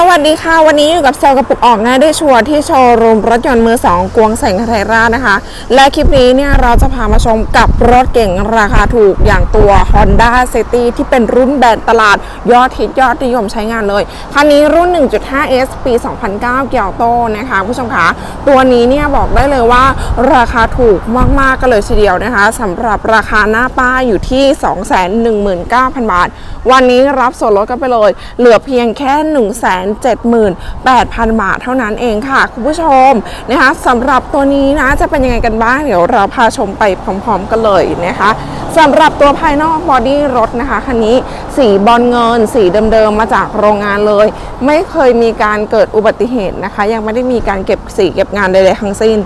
สวัสดีค่ะ วันนี้อยู่กับเซลกระปุกออกง่ายด้วยชัวร์ที่โชว์รูมรถยนต์มือ2กวงแสงไทยราชนะคะ และคลิปนี้เนี่ยเราจะพามาชมกับรถเก่งราคาถูกอย่างตัว Honda City ที่เป็นรุ่นแบรนด์ตลาดยอดฮิตยอดนิยมใช้งานเลยคันนี้รุ่น 1.5S ปี 2009 เกียวโตนะคะผู้ชมคะตัวนี้เนี่ยบอกได้เลยว่าราคาถูกมากๆกันเลยทีเดียวนะคะสำหรับราคาหน้าป้ายอยู่ที่ 219,000 บาท วันนี้รับส่วนลดกันไปเลย เหลือเพียงแค่178,000 บาทเท่านั้นเองค่ะ คุณผู้ชมนะคะสำหรับตัวนี้นะจะเป็นยังไงกันบ้าง เดี๋ยวเราพาชมไปพร้อมๆกันเลยนะคะสำหรับตัวภายนอกบอดี้รถนะคะคันนี้สีบอลเงิน สีเดิมๆมาจากโรงงานเลย ไม่เคยมีการเกิดอุบัติเหตุนะคะ ยังไม่ได้มีการเก็บสีเก็บงานใดๆทั้งสิ้น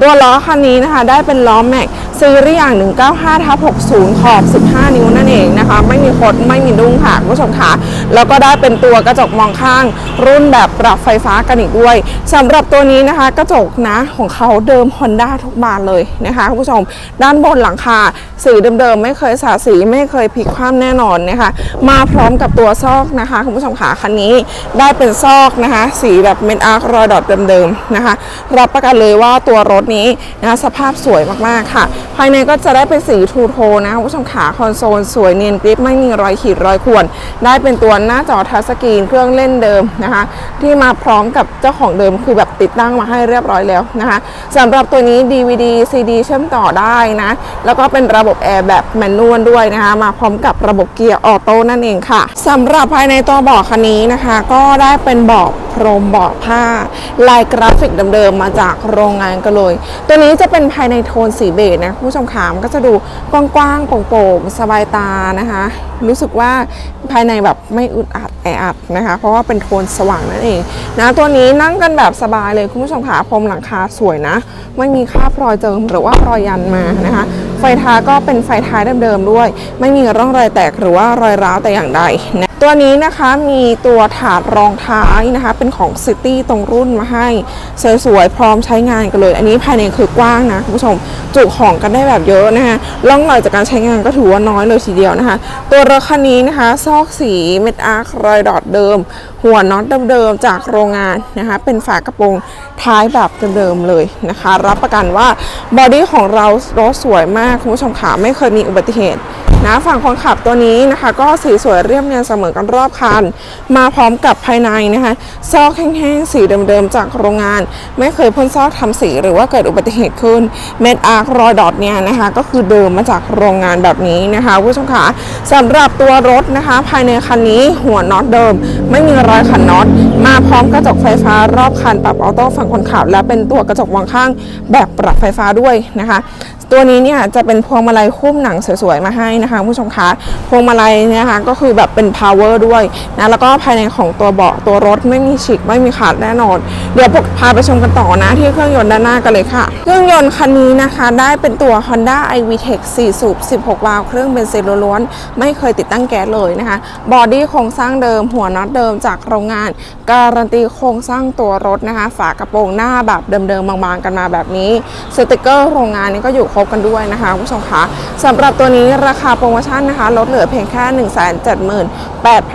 ตัวล้อคันนี้นะคะ ได้เป็นล้อแม็ก ซีรีส์อย่าง195ทับ60 ขอบ 15 นิ้วนั่นเองนะคะ ไม่มีคดไม่มีดุ้งค่ะคุณผู้ชมค่ะ แล้วก็ได้เป็นตัวกระจกมองข้าง รุ่นแบบปรับไฟฟ้ากันอีกด้วยสำหรับตัวนี้นะคะ กระจกนะของเขาเดิม Honda ทุกบานเลยนะคะคุณผู้ชม ด้านบนหลังคาสีเดิมๆ ไม่เคยสาสีไม่เคยพลิกคว่ำแน่นอนนะคะ มาพร้อมกับตัวซอกนะคะคุณผู้ชมค่ะคันนี้ได้เป็นซอกนะคะ สีแบบเมนอาร์ครอยดอทเดิมๆนะคะ รับประกันเลยว่าตัวรถนี้นะะสภาพสวยมากๆค่ะภายในก็จะได้เป็นสีทูโทนะคุณผู้ชมขาคอนโซลสวยเนียนกริปไม่มีรอยขีดรอยข่วน ได้เป็นตัวหน้าจอทัชสกรีนเครื่องเล่นเดิมนะคะ ที่มาพร้อมกับเจ้าของเดิมคือแบบติดตั้งมาให้เรียบร้อยแล้วนะคะสำหรับตัวนี้ DVD CD เชื่อมต่อได้นะ แล้วก็เป็นระบบแอร์แบบแมนนวลด้วยนะคะ มาพร้อมกับระบบเกียร์ออโต้นั่นเองค่ะสำหรับภายในตัวเบาะคันนี้นะคะ ก็ได้เป็นเบาะ รมเบาะผ้า ลายกราฟิกเดิมๆมาจากโรงงานกันเลย ตัวนี้จะเป็นภายในโทนสีเบจนะคุณผู้ชมขามนก็จะดูกว้างๆโปร่งๆสบายตานะคะ รู้สึกว่าภายในแบบไม่อึดอัดแออัดนะคะ เพราะว่าเป็นโทนสว่างนั่นเองนะตัวนี้นั่งกันแบบสบายเลยคุณผู้ชมขาพรมหลังคาสวยนะ ไม่มีคราบรอยเจิมหรือว่ารอยยันมานะคะ ไฟท้ายก็เป็นไฟท้ายเดิมๆด้วย ไม่มีร่องรอยแตกหรือว่ารอยร้าวแต่อย่างใดนะ ตัวนี้นะคะมีตัวถาดรองท้ายนะคะ เป็นของซิตี้ตรงรุ่นมาให้สวยๆพร้อมใช้งานกันเลย อันนี้ภายในคือกว้างนะคุณผู้ชมจุของกันได้แบบเยอะนะคะร่องรอยจากการใช้งานก็ถือว่าน้อยเลยทีเดียวนะคะ ตัวรถคันนี้นะคะ ซอกสีเม็ดอาร์ครอยดอทเดิม หัวน็อตเดิมๆจากโรงงานนะคะ เป็นฝากระโปรงท้ายแบบเดิมๆเลยนะคะ รับประกันว่าบอดี้ของเรารถสวยมากคุณผู้ชมขาไม่เคยมีอุบัติเหตุ นะฝั่งคนขับตัวนี้นะคะ ก็สีสวยเรียบเนียนเสมอกันรอบคัน มาพร้อมกับภายในนะคะซอกแห้งๆสีเดิมๆจากโรงงาน ไม่เคยพ่นซอกทำสีหรือว่าเกิดอุบัติเหตุขึ้นเม็ดอาร์ครอยดอทเนี่ยนะคะ ก็คือเดิมมาจากโรงงานแบบนี้นะคะคุณผู้ชมคะสำหรับตัวรถนะคะ ภายในคันนี้หัวน็อตเดิม ไม่มีรอยขันน็อต มาพร้อมกระจกไฟฟ้ารอบคันปรับออโต้ฝั่งคนขับ และเป็นตัวกระจกมองข้างแบบปรับไฟฟ้าด้วยนะคะ ตัวนี้เนี่ยจะเป็นพวงมาลัยหุ้มหนังสวยๆมาให้นะคะผู้ชมคะพวงมาลัยนะคะก็คือแบบเป็น power ด้วยนะแล้วก็ภายในของตัวเบาะตัวรถไม่มีฉีกไม่มีขาดแน่นอน เดี๋ยวพาไปชมกันต่อนะที่เครื่องยนต์ด้านหน้ากันเลยค่ะ เครื่องยนต์คันนี้นะคะได้เป็นตัว Honda iVTEC 4 สูบ 16 วาล์วเครื่องเบนซินล้วนไม่เคยติดตั้งแก๊สเลยนะคะบอดี้โครงสร้างเดิมหัวน็อตเดิมจากโรงงาน การันตีโครงสร้างตัวรถนะคะ ฝากระโปรงหน้าแบบเดิมๆบางๆกันมาแบบนี้สติกเกอร์โรงงานนี้ก็อยู่ครบกันด้วยนะคะผู้ชมคะสำหรับตัวนี้ราคาโปรโมชั่นนะคะ ลดเหลือเพียงแค่ 1 7 8 0 0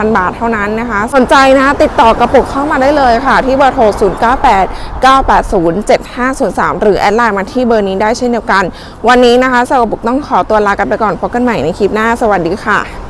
0 บาทเท่านั้นนะคะ สนใจนะคะติดต่อกระปุกเข้ามาได้เลยค่ะ ที่เบอร์โทร 098 980 7503 หรือแอดไลน์มาที่เบอร์นี้ได้เช่นเดียวกัน วันนี้นะคะสาวกระปุกต้องขอตัวลากันไปก่อนพบกันใหม่ในคลิปหน้า สวัสดีค่ะ